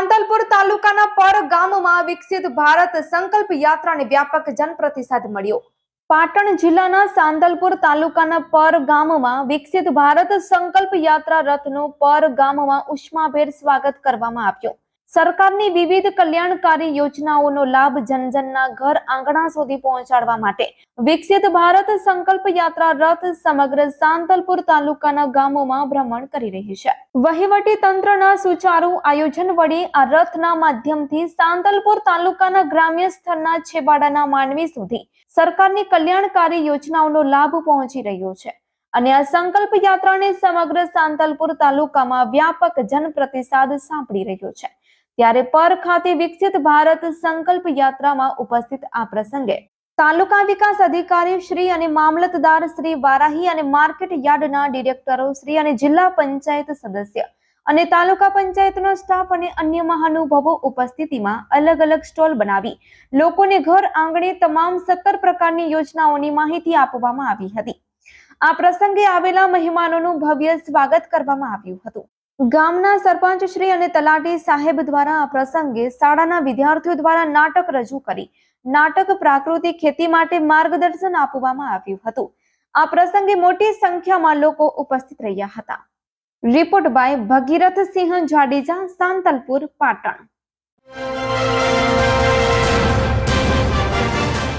સાંતલપુર તાલુકાના પર ગામમાં વિકસિત ભારત સંકલ્પ યાત્રાને વ્યાપક જનપ્રતિસાદ મળ્યો. પાટણ જિલ્લાના સાંદલપુર તાલુકાના પર ગામમાં વિકસિત ભારત સંકલ્પ યાત્રા રથનું પર ગામમાં ઉષ્માભેર સ્વાગત કરવામાં આવ્યું. સરકારની વિવિધ કલ્યાણકારી યોજનાઓનો લાભ જનજનના ઘર આંગણા સુધી પહોંચાડવા માટે વિકસિત ભારત સંકલ્પ યાત્રા રથ સમગ્ર સાંતલપુર તાલુકાના ગામોમાં ભ્રમણ કરી રહી છે. વહીવટી તંત્રના સુચારુ આયોજન વડે આ રથના માધ્યમથી સાંતલપુર તાલુકાના ગ્રામ્ય સ્તરના છેવાડાના માનવી સુધી સરકારની કલ્યાણકારી યોજનાઓનો લાભ પહોંચી રહ્યો છે અને આ સંકલ્પ યાત્રાને સમગ્ર સાંતલપુર તાલુકામાં વ્યાપક જનપ્રતિસાદ સાંપડી રહ્યો છે. ત્યારે પર ખાતે વિકસિત ભારત સંકલ્પ યાત્રામાં ઉપસ્થિત આ પ્રસંગે તાલુકા વિકાસ અધિકારી શ્રી અને મામલતદાર શ્રી વારાહી અને માર્કેટ યાર્ડના ડિરેક્ટરો શ્રી અને જિલ્લા પંચાયત સદસ્ય અને તાલુકા પંચાયતનો સ્ટાફ અને અન્ય મહાનુભાવો ઉપસ્થિતિમાં અલગ અલગ સ્ટોલ બનાવી લોકોને ઘર આંગણે તમામ સત્તર પ્રકારની યોજનાઓની માહિતી આપવામાં આવી હતી. આ પ્રસંગે આવેલા મહેમાનોનું ભવ્ય સ્વાગત કરવામાં આવ્યું હતું. ગામના સરપંચ શ્રી અને તલાટી સાહેબ દ્વારા આ પ્રસંગે શાળાના વિદ્યાર્થીઓ દ્વારા નાટક રજૂ કરી. નાટક પ્રાકૃતિક ખેતી માટે માર્ગદર્શન આપવામાં આવ્યું હતું. આ પ્રસંગે મોટી સંખ્યામાં લોકો ઉપસ્થિત રહ્યા હતા. Report by Bhagirath Sinh Jadeja, Santalpur, Patan.